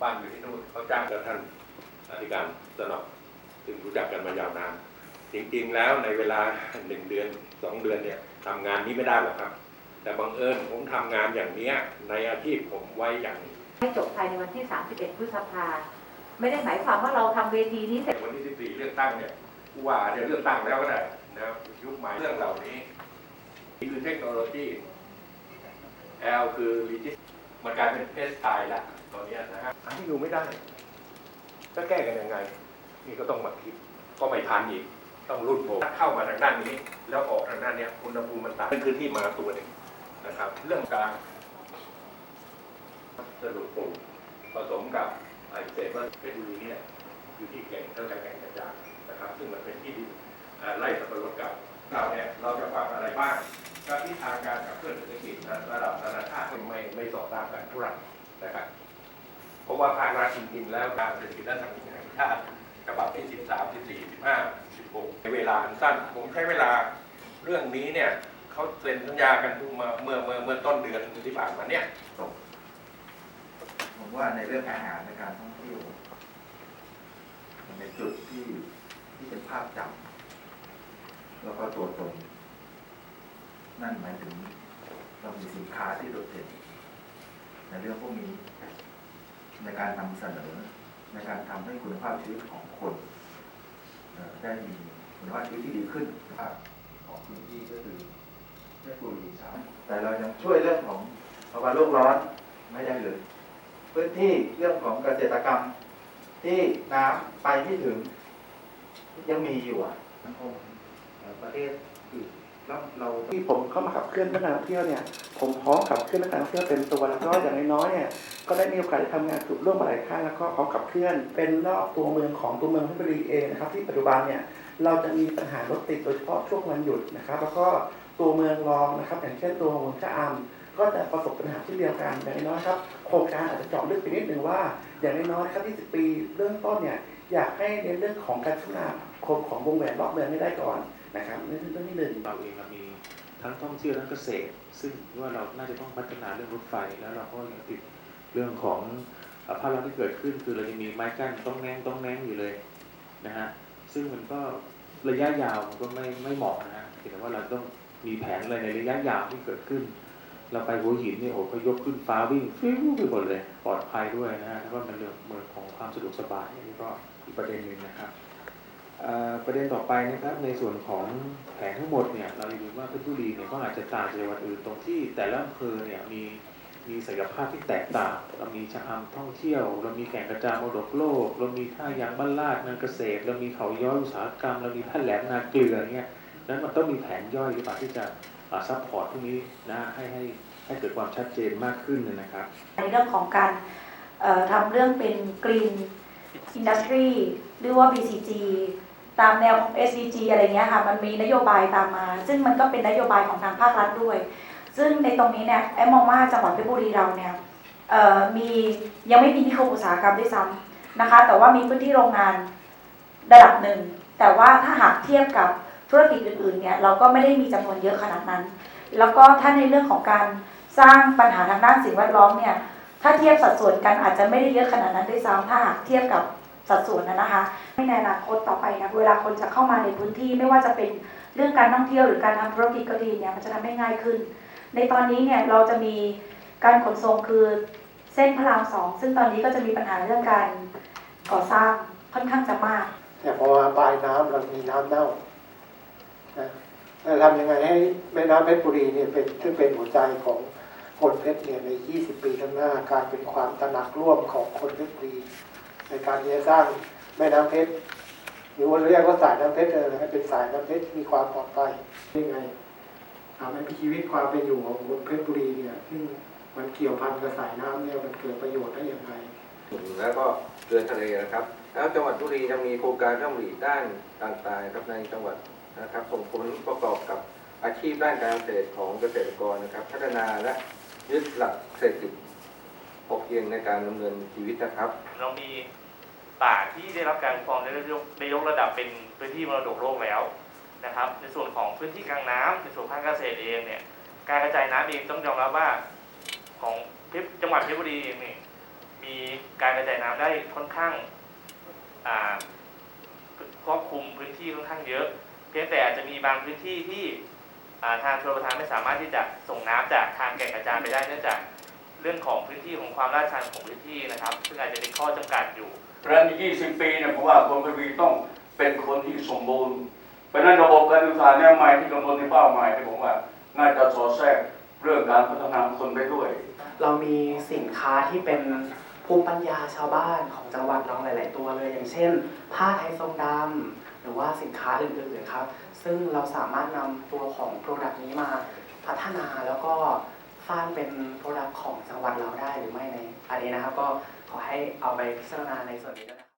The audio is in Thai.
บ้านอยู่ที่นู่นเขาจ้างกับท่านอธิการสนองซึ่งรู้จักกันมายาวนานจริงๆแล้วในเวลาหนึ่งเดือนสองเดือนเนี่ยทำงานนี้ไม่ได้หรอกครับ แต่บังเอิญผมทำงานอย่างเนี้ยในอาชีพผมไว้อย่างนี้ให้จบภายในวันที่ 31 พฤษภาไม่ได้หมายความว่าเราทำเวทีนี้เสร็จวันที่ 14 เลือกตั้งเนี่ยผู้ว่าเดี๋ยวเลือกตั้งแล้วก็ได้นะครับยุคใหม่เรื่องเหล่านี้นี่คือเทคโนโลยี L คือ legis มันกลายเป็นเพสไตล์ละตอนนี้นะฮะหาที่อยู่ไม่ได้ก็แก้กันยังไง นี่ก็ต้องมาคิดก็ไม่ทันอีก ต้องรุ่นผมถ้าเข้ามาทางด้านนี้ แล้วออกทางด้านนี้อุณหภูมิมันต่างนั่นคือที่มาตัวหนึ่งนะครับ เรื่องการสรุปปูผสมกับไอเซเบอร์เพชรบุรีเนี่ยอยู่ที่แก่งเท่ากับแก่งกระจานนะครับ ซึ่งมันเป็นที่ดินไร่สับปะรดเก่าเราเนี่ยเราจะปรับอะไรบ้าง ก็ทิศทางการขับเคลื่อนเศรษฐกิจระดับนานาชาติไม่ไม่สอดตามกันทุกรัฐนะครับเพราะว่าภาครัฐจริงๆแล้วการเศรษฐกิจและสังคมแห่งชาติฉบับที่ 13 14 15 16ในเวลาสั้นผมใช้เวลาเรื่องนี้เนี่ยเขาเซ็นสัญญากันเพิ่งมาเมื่อเมื่อเมื่อต้นเดือนที่ผ่านมาเนี่ยผมว่าในเรื่องอาหารในการท่องเที่ยวมันเป็นจุดที่ที่เป็นภาพจำแล้วก็ตัวตน นั่นหมายถึงเรามีสินค้าที่โดดเด่นในเรื่องพวกนี้ในการนำเสนอในการทำให้คุณภาพชีวิตของคนได้มีคุณภาพชีวิตที่ดีขึ้นนะครับของพื้นที่ก็คือเพชรบุรีครับแต่เรายังช่วยเรื่องของภาวะโลกร้อนไม่ได้เลย พื้นที่เรื่องของเกษตรกรรมที่น้ำไปไม่ถึง ยังมีอยู่อะสังคมประเทศอื่น แล้วเราที่ผมเข้ามาขับเคลื่อนเรื่องการท่องเที่ยวเนี่ยผมพร้อมขับเคลื่อนเรื่องการท่องเที่ยวเต็มตัวแล้วก็อย่างน้อยๆเนี่ยก็ได้มีโอกาสได้ทำงานร่วมมาหลายครั้งแล้วก็ขอขับเคลื่อน เป็นรอบตัวเมืองของตัวเมืองเพชรบุรีเองนะครับที่ปัจจุบันเนี่ยเราจะมีปัญหารถติดโดยเฉพาะช่วงวันหยุดนะครับแล้วก็ตัวเมืองรองนะครับอย่างเช่นตัวเมืองชะอำก็จะประสบปัญหาเช่นเดียวกันอย่างน้อยครับโครงการอาจจะเจาะลึกไปนิดหนึ่งว่า อย่างน้อยๆครับ 20 ปีเริ่มต้นเนี่ยอยากให้ในเรื่องของการพัฒนา ครงของวงแหวนรอบเมืองให้ได้ก่อนนะครับนี่คือเรื่องที่หนึ่งเราเองเรามีทั้งท่องเที่ยวทั้งเกษตร ซึ่งว่าเราน่าจะต้องพัฒนาเรื่องรถไฟ แล้วเราก็ยังติดเรื่องของอ่อภาพลักษณ์ที่เกิดขึ้น คือเรายังมีไม้กั้นต้องแนงต้องแนงอยู่เลยนะฮะซึ่งมันก็ระยะยาวมันก็ไม่ไม่เหมาะนะฮะเพียงแต่ว่าเราต้องมีแผนอะไรในระยะยาวที่เกิดขึ้น เราไปหัวหินนี่โอ้ก็ยกขึ้นฟ้าวิ่งฟิวไปหมดเลยปลอดภัยด้วยนะฮะแล้วก็เป็นเรื่องเมืองของความสะดวกสบายนี่ก็อีกประเด็นหนึ่งนะครับ ประเด็นต่อไปนะครับในส่วนของแผนทั้งหมดเนี่ยเราอย่าลืมว่าเพชรบุรีเนี่ยก็อาจจะต่างจากจังหวัดอื่นตรงที่แต่ละอำเภอเนี่ยมีมีศักยภาพที่แตกต่าง เรามีชะอำท่องเที่ยว เรามีแก่งกระจานมรดกโลก เรามีท่ายางบ้านลาดงานเกษตร เรามีเขาย้อยอุตสาหกรรม เรามีท่าแหลมนาเกลือเงี้ยนั้นมันต้องมีแผนย่อยหรือเปล่าที่จะซัพพอร์ตพวกนี้นะให้ให้ให้เกิดความชัดเจนมากขึ้นนะครับ ในเรื่องของการเอ่อทำเรื่องเป็น Green Industry หรือว่า BCG ตามแนวของ SDG อะไรเงี้ยค่ะ มันมีนโยบายตามมา ซึ่งมันก็เป็นนโยบายของทางภาครัฐด้วย ซึ่งในตรงนี้เนี่ยแอมมองว่าจังหวัดเพชรบุรีเราเนี่ยมียังไม่มีนิคมอุตสาหกรรมด้วยซ้ำนะคะ แต่ว่ามีพื้นที่โรงงานระดับหนึ่ง แต่ว่าถ้าหากเทียบกับธุรกิจอื่นๆเนี่ยเราก็ไม่ได้มีจำนวนเยอะขนาดนั้น แล้วก็ถ้าในเรื่องของการสร้างปัญหาทางด้านสิ่งแวดล้อมเนี่ยถ้าเทียบสัดส่วนกันอาจจะไม่ได้เยอะขนาดนั้นด้วยซ้ำถ้าหากเทียบกับ สัดส่วนนะนะคะในอนาคตต่อไปนะเวลาคนจะเข้ามาในพื้นที่ไม่ว่าจะเป็นเรื่องการท่องเที่ยวหรือการทำธุรกิจก็ดีเนี่ยมันจะทำให้ง่ายขึ้น ในตอนนี้เนี่ยเราจะมีการขนส่งคือเส้นพระรามสองซึ่งตอนนี้ก็จะมีปัญหาเรื่องการก่อสร้างค่อนข้างจะมากแต่พอมาปลายน้ำเรามีน้ำเน่านะจะทำยังไงให้แม่น้ำเพชรบุรีเนี่ยเป็นซึ่งเป็นหัวใจของคนเพชรเนี่ยใน 20 ปีข้างหน้า กายเป็นความตระหนักร่วมของคนเพชรบุรี ในการที่จะสร้างแม่น้ำเพชรหรือว่าเรียกว่าสายน้ำเพชรเลยนะครับเป็นสายน้ำเพชรที่มีความปลอดภัยยังไงทำให้ชีวิตความเป็นอยู่ของคนเพชรบุรีเนี่ย ซึ่งมันเกี่ยวพันกับสายน้ำเนี่ยมันเกิดประโยชน์ได้อย่างไรแล้วก็เรือทะเลนะครับ แล้วจังหวัดบุรียังมีโครงการร่ำหลีด้านต่างๆครับในจังหวัดนะครับ ส่งผลประกอบกับอาชีพด้านการเกษตรของเกษตรกรนะครับ พัฒนาและยึดหลักเศรษฐกิจ พอเพียงในการดำเนินชีวิตนะครับ เรามีป่าที่ได้รับการคุ้มครองได้ยกได้ยกระดับเป็นพื้นที่มรดกโลกแล้วนะครับ ในส่วนของพื้นที่กลางน้ำในส่วนภาคเกษตรเองเนี่ยการกระจายน้ำเองต้องยอมรับว่าของพชรจังหวัดเพชรบุรีเองเนี่ยมีการกระจายน้ำได้ค่อนข้างครอบคลุมพื้นที่ค่อนข้างเยอะ เพียงแต่อาจจะมีบางพื้นที่ที่ทางชลประทานไม่สามารถที่จะส่งน้ำจากทางแก่งกระจานไปได้เนื่องจาก เรื่องของพื้นที่ของความลาดชันของพื้นที่นะครับ ซึ่งอาจจะเป็นข้อจำกัดอยู่เพราะฉะนั้นอีก20 ปีเนี่ยผมว่าคนกระบี่ต้องเป็นคนที่สมบูรณ์ เพราะฉะนั้นระบบการศึกษาแนวใหม่ที่กำหนดในเป้าหมายเนี่ยผมว่าน่าจะสอดแทรกเรื่องการพัฒนาคนไปด้วย เรามีสินค้าที่เป็นภูมิปัญญาชาวบ้านของจังหวัดเราหลาย ๆ ตัวเลย อย่างเช่น ผ้าไทยทรงดำหรือว่าสินค้าอื่น ๆ ครับ ซึ่งเราสามารถนำตัวของโปรดักต์นี้มาพัฒนาแล้วก็ สร้างเป็นโปรดักต์ของจังหวัดเราได้หรือไม่ในอันนี้นะครับก็ขอให้เอาไปพิจารณาในส่วนนี้ด้วยนะ